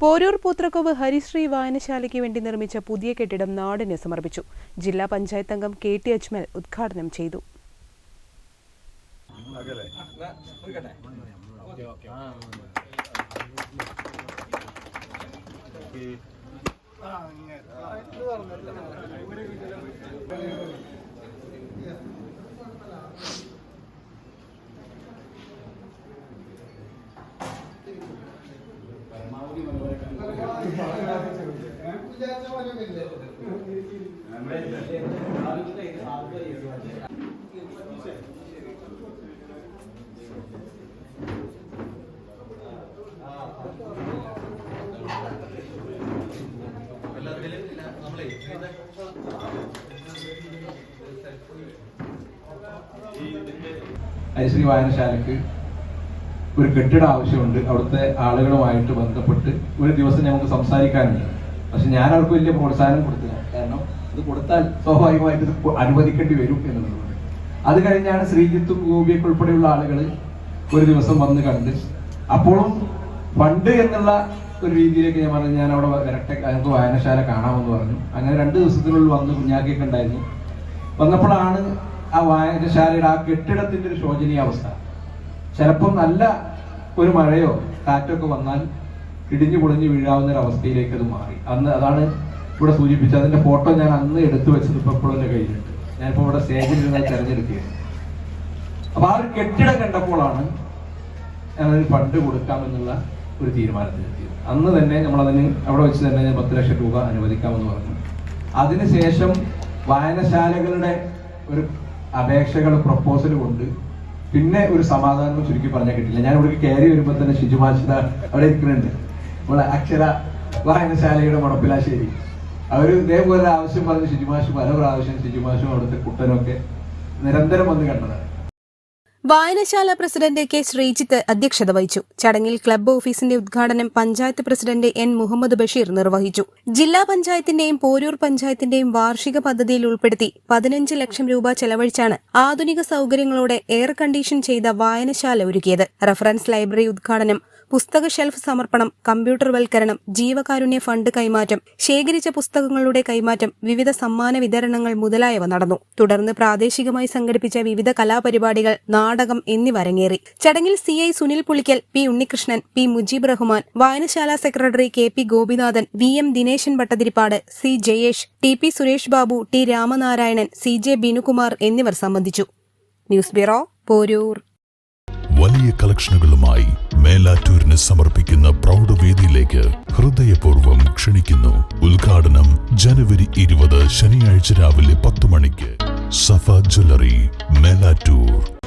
Poroor Poothrakkovu Harishree വായനശാലയ്ക്ക് വേണ്ടി നിർമ്മിച്ച പുതിയ കെട്ടിടം നാടിന് സമർപ്പിച്ചു. ജില്ലാ പഞ്ചായത്ത് അംഗം കെ ടി അജ്മൽ ഉദ്ഘാടനം ചെയ്തു. ഹരിശ്രീ വായനശാലക്ക് ഒരു കെട്ടിട ആവശ്യമുണ്ട്. അവിടുത്തെ ആളുകളുമായിട്ട് ബന്ധപ്പെട്ട് ഒരു ദിവസം ഞങ്ങൾക്ക് സംസാരിക്കാനുണ്ട്. പക്ഷെ ഞാൻ അവർക്ക് വലിയ പ്രോത്സാഹനം കൊടുത്തില്ല. കാരണം അത് കൊടുത്താൽ സ്വാഭാവികമായിട്ട് ഇത് അനുവദിക്കേണ്ടി വരും എന്നുള്ളതാണ് അത് കഴിഞ്ഞാണ് ശ്രീജിത്തും ഗോപിയൊക്കെ ഉൾപ്പെടെയുള്ള ആളുകൾ ഒരു ദിവസം വന്ന് കണ്ട്. അപ്പോഴും ഫണ്ട് എന്നുള്ള ഒരു രീതിയിലേക്ക് ഞാൻ പറഞ്ഞു ഞാൻ അവിടെ വരട്ടെ ഞങ്ങൾക്ക് വായനശാല കാണാമെന്ന് പറഞ്ഞു. അങ്ങനെ രണ്ട് ദിവസത്തിനുള്ളിൽ വന്ന് കുഞ്ഞാക്കിയൊക്കെ ഉണ്ടായിരുന്നു. വന്നപ്പോഴാണ് ആ വായനശാലയുടെ ആ കെട്ടിടത്തിന്റെ ഒരു ശോചനീയാവസ്ഥ ചിലപ്പം നല്ല ഒരു മഴയോ കാറ്റൊക്കെ വന്നാൽ ഇടിഞ്ഞു പൊളിഞ്ഞു വീഴാവുന്ന ഒരു അവസ്ഥയിലേക്ക് അത് മാറി. അന്ന് അതാണ് ഇവിടെ സൂചിപ്പിച്ചത്. അതിന്റെ ഫോട്ടോ ഞാൻ അന്ന് എടുത്തു വെച്ചത് ഇപ്പൊ ഇപ്പോഴും എന്റെ കയ്യിലുണ്ട്. ഞാനിപ്പോ ഇവിടെ സ്റ്റേജിൽ നിന്ന് തെരഞ്ഞെടുക്കുകയാണ്. അപ്പൊ ആ ഒരു കെട്ടിടം കണ്ടപ്പോഴാണ് ഞാനതിന് ഫണ്ട് കൊടുക്കാമെന്നുള്ള ഒരു തീരുമാനത്തിലെത്തിയത് അന്ന് തന്നെ നമ്മൾ അതിന് അവിടെ വെച്ച് തന്നെ ഞാൻ പത്ത് ലക്ഷം രൂപ അനുവദിക്കാമെന്ന് പറഞ്ഞു. അതിനുശേഷം വായനശാലകളുടെ ഒരു അപേക്ഷകൾ പ്രപ്പോസൽ കൊണ്ട് പിന്നെ ഒരു സമാധാനം ചുരുക്കി പറഞ്ഞാൽ കിട്ടില്ല. ഞാൻ ഇവിടെ കയറി വരുമ്പോൾ തന്നെ ഷിജുമാഷിത അവിടെ ഇരിക്കുന്നുണ്ട്. നമ്മളെ അക്ഷര വായനശാലയുടെ മുടപ്പിലാശ്ശേരി. അവർ ഇതേപോലെ ആവശ്യം പറഞ്ഞ് ഷിജുമാഷ് പല പ്രാവശ്യം ഷിജുമാഷും അവിടുത്തെ കുട്ടനൊക്കെ നിരന്തരം വന്ന് കണ്ടതാണ്. വായനശാല പ്രസിഡന്റ് കെ ശ്രീജിത്ത് അധ്യക്ഷത വഹിച്ചു. ചടങ്ങിൽ ക്ലബ്ബ് ഓഫീസിന്റെ ഉദ്ഘാടനം പഞ്ചായത്ത് പ്രസിഡന്റ് എൻ മുഹമ്മദ് ബഷീർ നിർവഹിച്ചു. ജില്ലാ പഞ്ചായത്തിന്റെയും പോരൂർ പഞ്ചായത്തിന്റെയും വാർഷിക പദ്ധതിയിൽ ഉൾപ്പെടുത്തി പതിനഞ്ച് ലക്ഷം രൂപ ചെലവഴിച്ചാണ് ആധുനിക സൌകര്യങ്ങളോടെ എയർ കണ്ടീഷൻ ചെയ്ത വായനശാല ഒരുക്കിയത്. റഫറൻസ് ലൈബ്രറി ഉദ്ഘാടനം പുസ്തക ഷെൽഫ് സമർപ്പണം കമ്പ്യൂട്ടർവൽക്കരണം ജീവകാരുണ്യ ഫണ്ട് കൈമാറ്റം ശേഖരിച്ച പുസ്തകങ്ങളുടെ കൈമാറ്റം വിവിധ സമ്മാന വിതരണങ്ങൾ മുതലായവ നടന്നു. തുടർന്ന് പ്രാദേശികമായി സംഘടിപ്പിച്ച വിവിധ കലാപരിപാടികൾ നാടകം എന്നിവ അരങ്ങേറി. ചടങ്ങിൽ C I Sunil Pulikkal P Unnikrishnan P Mujeeb Rahman വായനശാല secretary K P Gopinathan V M Dineshan Bhattathiripad C Jayesh T P Suresh Babu T Ramanarayanan C J Binukumar എന്നിവർ സംബന്ധിച്ചു. News bureau Poroor. വലിയ കളക്ഷനുകളുമായി മേലാറ്റൂരിന് സമർപ്പിക്കുന്ന പ്രൗഢവേദിയിലേക്ക് ഹൃദയപൂർവം ക്ഷണിക്കുന്നു ഉദ്ഘാടനം ജനുവരി ഇരുപത് ശനിയാഴ്ച രാവിലെ പത്ത് മണിക്ക് സഫ ജ്വല്ലറി മേലാറ്റൂർ.